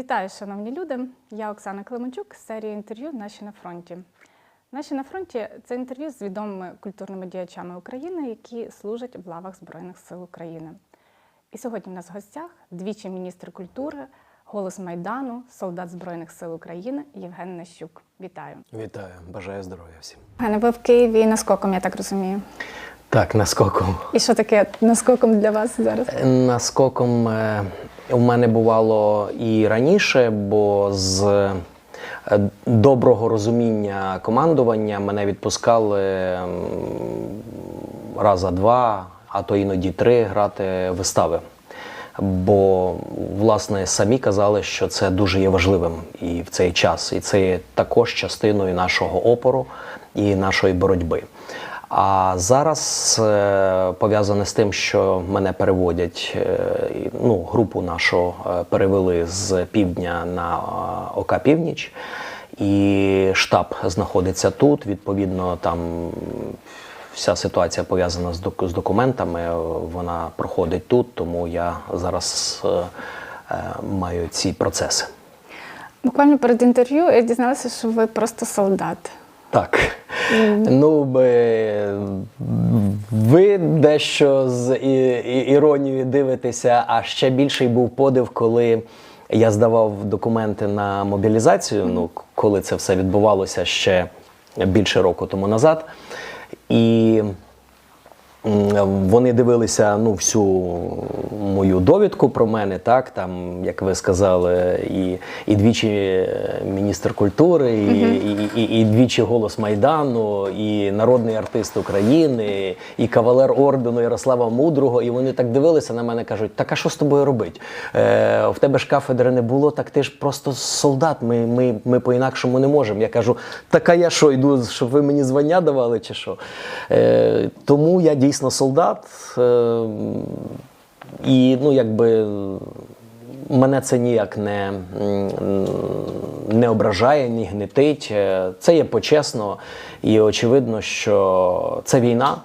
Вітаю, шановні люди! Я Оксана Клименчук з серії інтерв'ю Наші на фронті. Наші на фронті це інтерв'ю з відомими культурними діячами України, які служать в лавах Збройних сил України. І сьогодні в нас в гостях двічі міністр культури, голос Майдану, солдат Збройних сил України Євген Нащук. Вітаю. Вітаю, бажаю здоров'я всім. Євгене, ви в Києві наскоком, я так розумію. Так, наскоком. І що таке наскоком для вас зараз? Наскоком е, у мене бувало і раніше, бо з е, доброго розуміння командування мене відпускали раза два, а то іноді три грати вистави. Бо, власне, самі казали, що це дуже є важливим і в цей час, і це є також частиною нашого опору і нашої боротьби. А зараз е, пов'язане з тим, що мене переводять, е, ну, групу нашу е, перевели з півдня на ОК Північ, і штаб знаходиться тут. Відповідно, там вся ситуація пов'язана з, документами, вона проходить тут, тому я зараз маю ці процеси. Буквально перед інтерв'ю я дізналася, що ви просто солдат. Так. Ну, ви дещо з іронією дивитеся, а ще більший був подив, коли я здавав документи на мобілізацію. Ну, коли це все відбувалося ще більше року тому назад. І Вони дивилися ну, всю мою довідку про мене, так там, як ви сказали, і, і двічі е, міністр культури, і, і, і, і двічі голос Майдану, і народний артист України, і кавалер ордену Ярослава Мудрого. І вони так дивилися на мене, кажуть: так а що з тобою робить? Е, в тебе ж кафедри не було, так ти ж просто солдат. Ми, ми, ми по-інакшому не можемо. Я кажу, так а я що, йду, щоб ви мені звання давали, чи що? Е, тому я дійсно солдат. Е, і ну, якби мене це ніяк не, не ображає, ні гнетить. Е, Це є почесно і очевидно, що це війна,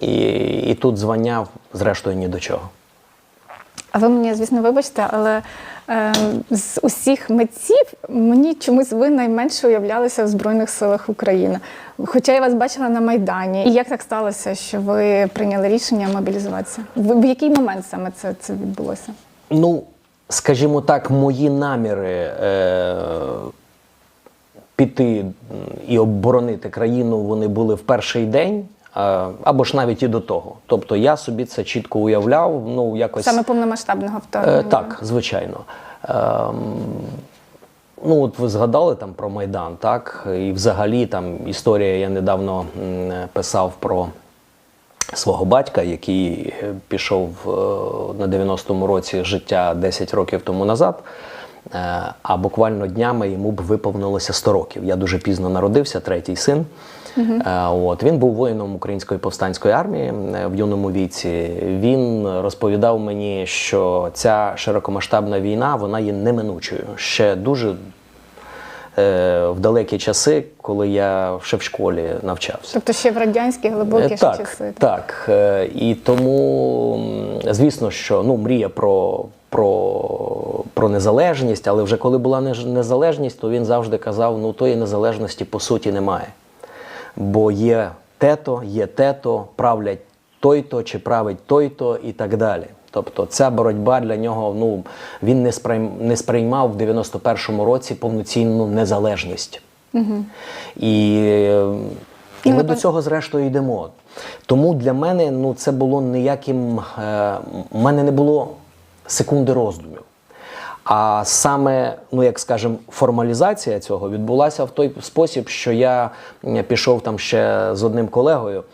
і, і тут звання, зрештою, ні до чого. А ви мені, звісно, вибачте, але е, з усіх митців мені чомусь ви найменше уявлялися в Збройних силах України. Хоча я вас бачила на Майдані. І як так сталося, що ви прийняли рішення мобілізуватися? В, в який момент саме це, це відбулося? Ну, скажімо так, мої наміри е, піти і оборонити країну вони були в перший день. Е, Або ж навіть і до того. Тобто я собі це чітко уявляв. Ну, якось Саме повномасштабного Е, вторгнення? так, звичайно. Ем, ну, от ви згадали там про Майдан, так? І взагалі там історія, я недавно писав про свого батька, який е, пішов на 90-му році життя 10 років тому назад. А буквально днями йому б виповнилося 100 років. Я дуже пізно народився, третій син. Е, От він був воїном української повстанської армії в юному віці. Він розповідав мені, що ця широкомасштабна війна вона є неминучою. Ще дуже е, в далекі часи, коли я ще в школі навчався. Тобто ще в радянські глибокі Е, ще так, часи. Так. Е, І тому, звісно, що ну, мрія про, про, про незалежність, але вже коли була незалежність, то він завжди казав: ну тої незалежності по суті немає. Бо є тето, є тето, правлять той-то чи править той-то і так далі. Тобто ця боротьба для нього, ну він не сприйм, не сприймав в 91-му році повноцінну незалежність. І, е, і ми до цього зрештою йдемо. Тому для мене ну, це було ніяким. Е, у мене не було секунди роздумів. А саме, ну як скажемо, формалізація цього відбулася в той спосіб, що я пішов там ще з одним колегою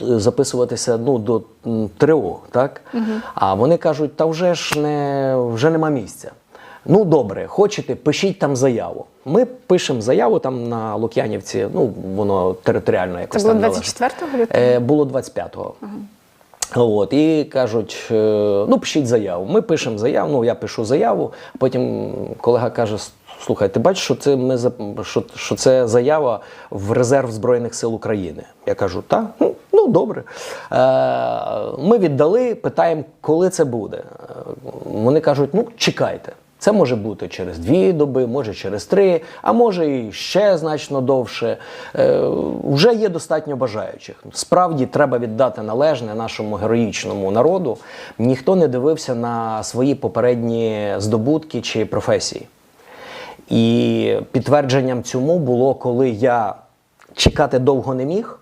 записуватися ну, до ТРО, так? А вони кажуть, та вже ж не, вже нема місця. Ну добре, хочете, пишіть там заяву. Ми пишемо заяву там на Лук'янівці, ну воно територіально якось Це було там належить. 24 лютого? Е, було 25-го. От, і кажуть, е, ну пишіть заяву. Ми пишемо заяву, ну я пишу заяву, потім колега каже: слухай, ти бачиш, що це ми що, що це заява в резерв Збройних сил України. Я кажу, так, ну, ну добре. Е, ми віддали, питаємо, коли це буде. Е, Вони кажуть, ну чекайте. Це може бути через дві доби, може через три, а може і ще значно довше. Е, вже є достатньо бажаючих. Справді треба віддати належне нашому героїчному народу. Ніхто не дивився на свої попередні здобутки чи професії. І підтвердженням цьому було, коли я чекати довго не міг.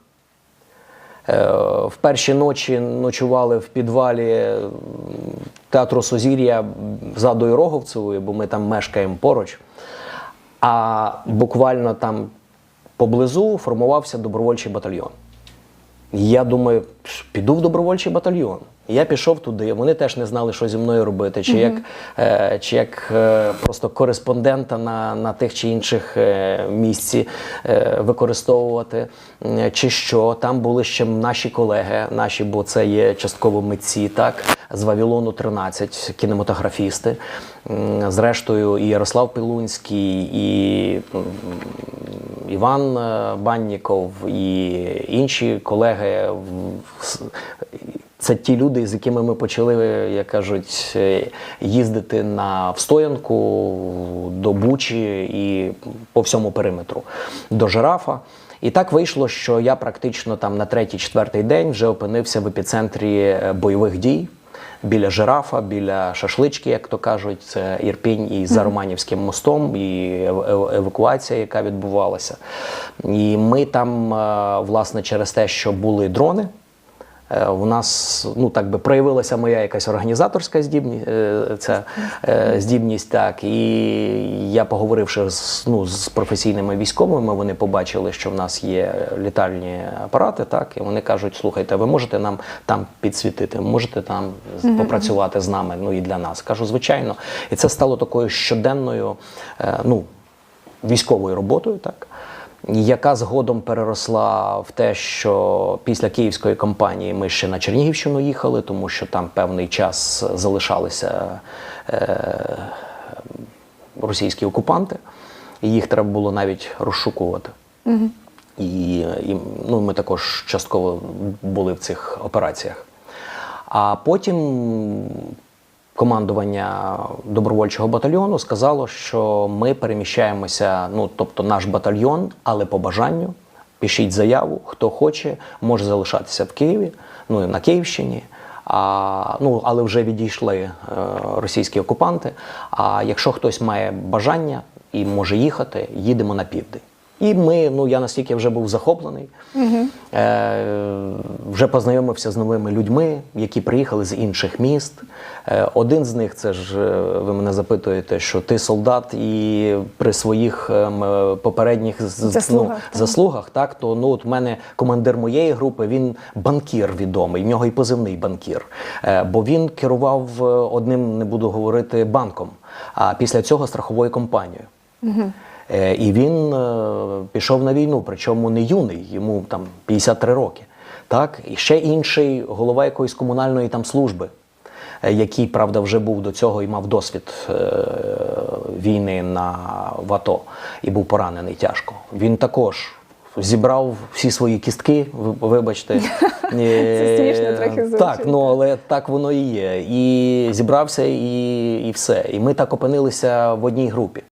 Е, В перші ночі ночували в підвалі театру Созір'я задою Роговцевою, бо ми там мешкаємо поруч. А буквально там поблизу формувався добровольчий батальйон. Я думаю, піду в добровольчий батальйон. Я пішов туди. Вони теж не знали, що зі мною робити, чи як, е, чи як е, просто кореспондента на, на тих чи інших е, місці використовувати, чи що. Там були ще наші колеги, наші, бо це є частково митці, так, з Вавилону 13, кінематографісти. Зрештою, і Ярослав Пілунський, і Іван Банніков і інші колеги. Це ті люди, з якими ми почали, як кажуть, е, їздити на встоянку до Бучі і по всьому периметру до жирафа. І так вийшло, що я практично там на третій-четвертий день вже опинився в епіцентрі е, бойових дій біля жирафа, біля шашлички, як то кажуть, це Ірпінь і за Романівським мостом, і ев- ев- евакуація, яка відбувалася. І ми там, е, власне, через те, що були дрони. Е, У нас ну так би проявилася моя якась організаторська здібність, ця е, здібність, так і я поговоривши з ну з професійними військовими, вони побачили, що в нас є літальні апарати, так і вони кажуть: слухайте, ви можете нам там підсвітити, можете там попрацювати з нами, ну і для нас. Кажу, звичайно, і це стало такою щоденною, е, ну військовою роботою, так. Яка згодом переросла в те, що після київської кампанії ми ще на Чернігівщину їхали, тому що там певний час залишалися е, російські окупанти, і їх треба було навіть розшукувати. І, і ну, ми також частково були в цих операціях. А потім командування добровольчого батальйону сказало, що ми переміщаємося, ну тобто наш батальйон, але по бажанню. Пишіть заяву, хто хоче, може залишатися в Києві, ну і на Київщині. А, ну, але вже відійшли е, російські окупанти. А якщо хтось має бажання і може їхати, їдемо на південь. І ми, ну я настільки вже був захоплений, е, вже познайомився з новими людьми, які приїхали з інших міст. Е, один з них, це ж е, ви мене запитуєте, що ти солдат, і при своїх е, попередніх з- Заслугах, ну, так. заслугах, так то ну от мене командир моєї групи, він банкір відомий, в нього і позивний банкір. Е, бо він керував е, одним, не буду говорити, банком, а після цього страховою компанією. Е, І він е, пішов на війну, причому не юний, йому там 53 роки. Так? І ще інший голова якоїсь комунальної там служби, е, який, правда, вже був до цього і мав досвід е, війни на в АТО і був поранений тяжко. Він також зібрав всі свої кістки, вибачте. Це смішно трохи звучить. Так, ну але так воно і є. І зібрався, і, і все. І ми так опинилися в одній групі.